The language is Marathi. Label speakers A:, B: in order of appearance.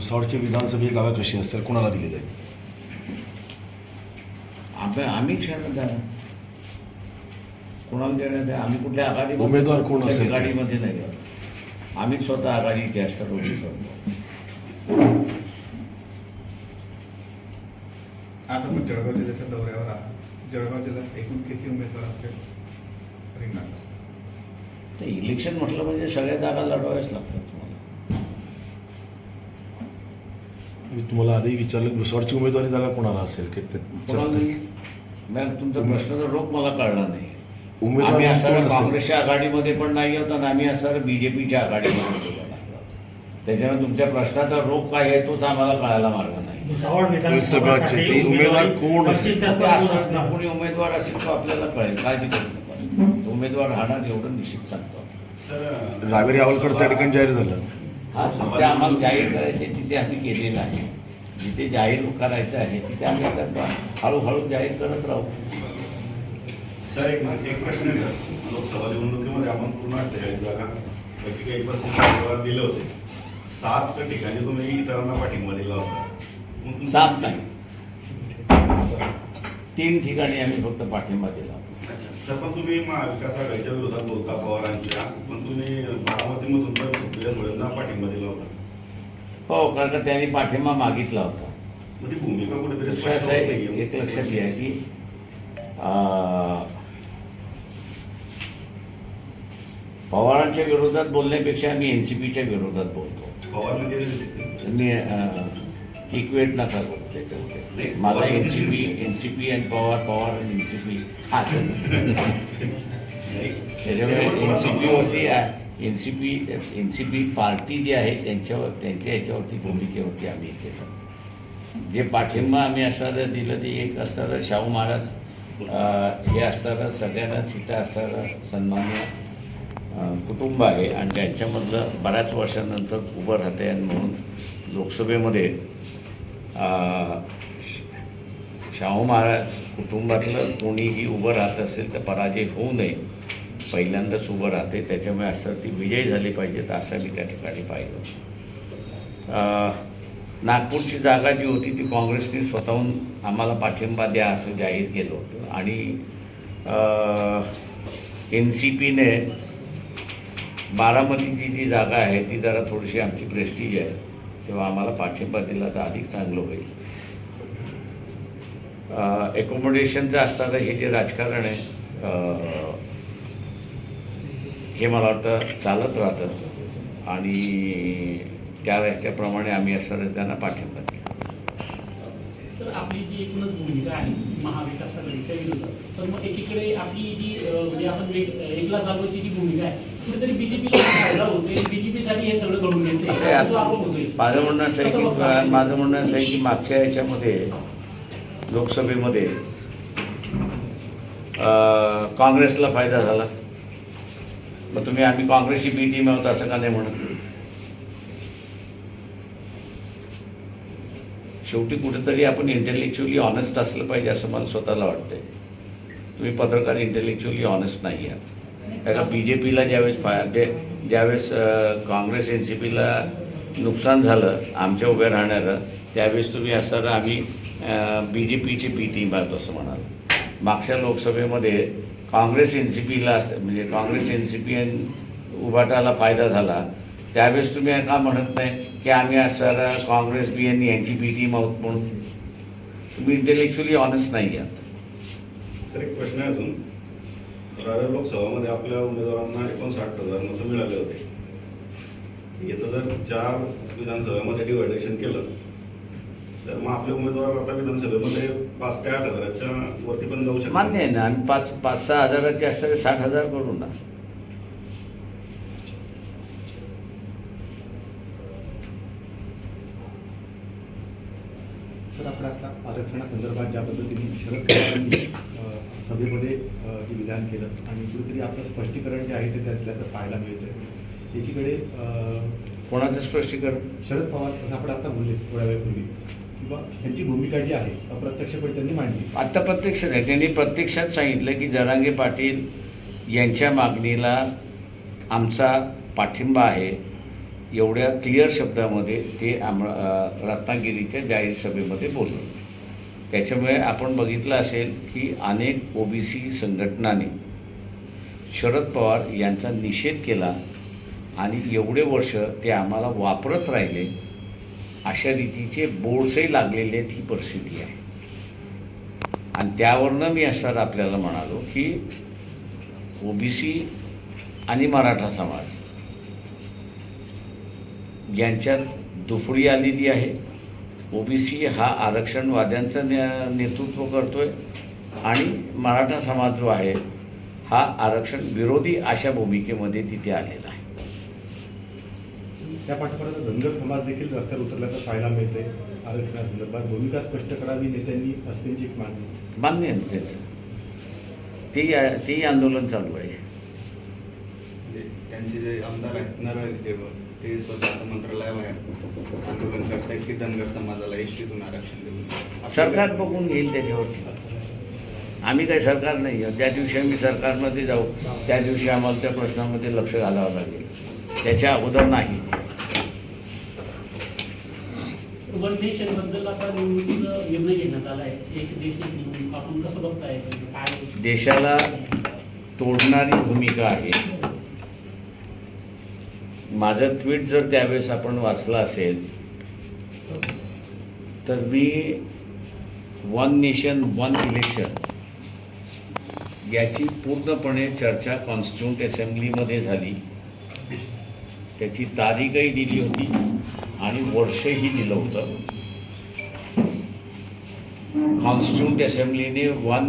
A: भुसावळची विधानसभेची जागा कशी असेल कोणाला दिली जाईल
B: आम्ही आम्हीच देण्यात आहे कोणाला देण्यात आहे आम्ही कुठल्या आघाडी
A: उमेदवार कोण असेल?
B: आघाडीमध्ये नाही गेलो आम्ही स्वतः आघाडी जास्त उभी करतो.
C: आता आपण जळगाव जिल्ह्याच्या दौऱ्यावर आहात. जळगाव जिल्ह्यात एकूण किती उमेदवार आपले रिंगणात असतात?
B: तर इलेक्शन म्हटलं म्हणजे सगळ्या जागा लढवाव्याच लागतात तुम्हाला.
A: मी तुम्हाला आधी विचारलं भुसावळची उमेदवारी जागा कोणाला असेल की ते
B: कोणाला
A: चर्चा-
B: नाही? मॅम तुमचा प्रश्नाचा रोख मला कळला नाही
A: उमेदवार
B: आम्ही
A: कोण असेल?
B: काँग्रेसच्या आघाडीमध्ये पण नाही आहोत आणि आम्ही असताना बीजेपीच्या आघाडीमध्ये त्याच्यामुळे तुमच्या प्रश्नाचा रोख काय आहे तोच आम्हाला कळायला मार्ग नाही
D: भुसावळ विधानसभासाठी
A: उमेदवार कोण असेल?
B: ते असं
D: असणार.
B: कोणी उमेदवार असेल तो आपल्याला कळेल काळजी करू नका तो उमेदवार राहणार एवढं निश्चित सांगतो
A: रावेरी आवलकर त्या ठिकाणी जाहीर झालं
B: हा जिथे आम्हाला जाहीर करायचे तिथे आम्ही केलेलं आहे. जिथे जाहीर करायचं आहे तिथे आम्ही आता हळूहळू जाहीर करत राहू.
E: सर एक एक प्रश्न आहे सर. लोकसभा निवडणुकीमध्ये आपण पूर्ण अठ्ठेचाळीस जागा पैकी काही पस्तीस दिले होते. सात ठिकाणी तुम्ही इतरांना पाठिंबा दिला होता.
B: सात नाही. तीन ठिकाणी आम्ही फक्त पाठिंबा दिला होता.
E: पण तुम्ही महाविकास आघाडीच्या विरोधात बोलता पवारांच्या पण तुम्ही बारामतीमधून पण सुप्रिया सुळेंना पाठिंबा दिला होता
B: हो कारण का त्यांनी पाठिंबा मागितला होता
E: मग ती भूमिका कुठेतरी
B: दुसरं
E: स्पष्ट
B: असं
E: होत
B: आहे
E: नाहीये.
B: एक लक्षात घ्या की अं, पवारांच्या विरोधात बोलण्यापेक्षा आम्ही एन सी पीच्या विरोधात बोलतो
E: पवारने दिले होते.
B: मी इक्वेट नका करू त्याच्यामध्ये. माझा N C P N C P आणि पवार पवार आणि एन सी पी असं.
E: नाही.
B: त्याच्यामुळे N C पीवरती N C P N C P party जी आहे त्यांच्यावर त्यांच्या याच्यावरती भूमिकेवरती आम्ही हे केलं जे पाठिंबा आम्ही असणारं दिलं ते एक असणारं शाहू महाराज हे असणारं सगळ्यांना चिता असणारं सन्मान्य कुटुंब आहे. आणि त्यांच्यामधलं बऱ्याच वर्षानंतर उभं राहते आणि म्हणून लोकसभेमध्ये शाहू महाराज कुटुंबातलं कोणीही उभं राहत असेल तर पराजय होऊ नये. पहिल्यांदाच उभं राहते. त्याच्यामुळे असं ती विजय झाली पाहिजेत असं मी त्या ठिकाणी पाहिलं. नागपूरची जागा जी होती ती काँग्रेसने स्वतःहून आम्हाला पाठिंबा द्या असं जाहीर केलं होतं. आणि एन सी पीने बारामतीची जी जागा आहे ती जरा थोडीशी आमची प्रेस्टीज आहे. तेव्हा आम्हाला पाठिंबा दिला तर अधिक चांगलं होईल. एकोमोडेशनचं असताना हे जे राजकारण आहे हे मला वाटतं चालत राहतं. आणि त्या ह्याच्याप्रमाणे आम्ही असं त्यांना पाठिंबा दिला.
F: तर आपली जी एकूणच भूमिका आहे महाविकास आघाडीच्या विरोधात तर मग एकीकडे आपली जी म्हणजे आपण एकला चालवायची जी भूमिका आहे कुठेतरी बीजेपीला फायदा होतोय. बीजेपीसाठी हे
B: माझं म्हणणं असं आहे की माझं म्हणणं असं आहे की मागच्या याच्यामध्ये लोकसभेमध्ये काँग्रेसला फायदा झाला. मग तुम्ही आम्ही काँग्रेसची बी टीम आहोत असं का नाही म्हणत? शेवटी कुठेतरी आपण इंटेलेक्च्युअली ऑनेस्ट असलं पाहिजे असं मला स्वतःला वाटतंय. तुम्ही पत्रकार इंटेलेक्च्युअली ऑनेस्ट नाही आहात. कारण बी जे पीला ज्यावेळेस फा जे ज्यावेळेस काँग्रेस एन सी पीला नुकसान झालं आमच्या उभ्या राहणारं त्यावेळेस तुम्ही असं आम्ही बी जे पीची बी टीम आहोत असं म्हणाल. मागच्या लोकसभेमध्ये काँग्रेस एन सी पीला म्हणजे Congress N C P N उभाटाला फायदा झाला. त्यावेळेस तुम्ही का म्हणत नाही की आम्ही असं काँग्रेस बी एन यांची बी टीम आहोत म्हणून? तुम्ही इंटेलेक्च्युअली ऑनेस्ट नाही आहात
E: सर एक प्रश्न आहे अजून. रावेर लोकसभामध्ये आपल्या उमेदवारांना एकोणसाठ हजार मतं मिळाले होते. याचं जर चार विधानसभेमध्ये डिवायडेशन केलं तर मग आपले उमेदवार आता विधानसभेमध्ये पाच ते आठ हजाराच्या वरती पण जाऊ शकतात.
B: मान्य आहे ना आम्ही पाच पाच सहा हजाराचे असणारे साठ हजार करू ना.
G: सर आपण आता आरक्षणासंदर्भात ज्या पद्धतीने शरद पवारांनी सभेमध्ये हे विधान केलं आणि कुठेतरी आपलं स्पष्टीकरण जे आहे ते त्यातल्या तर पाहायला मिळतं एकीकडे
B: कोणाचं स्पष्टीकरण?
G: शरद पवार जसं आपण आता बोलले थोड्या वेळापूर्वी किंवा त्यांची भूमिका जी आहे अप्रत्यक्षपणे त्यांनी मांडली.
B: आत्ता प्रत्यक्ष नाही त्यांनी प्रत्यक्षात सांगितलं की जरांगे पाटील यांच्या मागणीला आमचा पाठिंबा आहे. एवढ्या क्लिअर शब्दामध्ये ते आम रत्नागिरीच्या जाहीर सभेमध्ये बोललो. त्याच्यामुळे आपण बघितलं असेल की अनेक ओ बी सी संघटनांनी शरद पवार यांचा निषेध केला आणि एवढे वर्ष ते आम्हाला वापरत राहिले अशा रीतीचे बोर्ड्सही लागलेले आहेत ही परिस्थिती आहे. आणि त्यावरनं मी असं आपल्याला म्हणालो की ओबीसी आणि मराठा समाज यांच्यात दुफळी आलेली आहे. ओबीसी हा आरक्षणवाद्यांचं ने नेतृत्व करतोय आणि मराठा समाज जो आहे हा आरक्षण विरोधी अशा भूमिकेमध्ये तिथे आलेला आहे.
G: त्या पाठोपाठ धनगर समाज देखील रस्त्यावर उतरल्याचं पाहायला मिळते आरक्षणासंदर्भात भूमिका स्पष्ट करावी नेत्यांनी असं त्यांची एक मागणी.
B: मान्य आहे त्यांचं तेही तेही आंदोलन चालू आहे.
D: म्हणजे त्यांचे जे आमदार आहेत नरहरी देवळ ते स्वतः आता मंत्रालयाबाहेर आंदोलन करतायत की धनगर समाजाला एस टीतून आरक्षण देऊ
B: सरकार बघून घेईल त्याच्यावरती. आम्ही काही सरकार नाही. आहे. ज्या दिवशी आम्ही सरकारमध्ये जाऊ त्या दिवशी आम्हाला त्या प्रश्नामध्ये लक्ष घालावं लागेल. त्याच्या अगोदर नाही.
F: वन नेशनबद्दल आता
B: माझं ट्विट जर त्यावेळेस आपण वाचलं असेल तर मी वन नेशन वन इलेक्शन याची पूर्णपणे चर्चा कॉन्स्टिट्यूंट असेंब्लीमध्ये झाली. त्याची तारीखही दिली होती आणि वर्षही दिलं होतं. Constituent असेंब्लीने one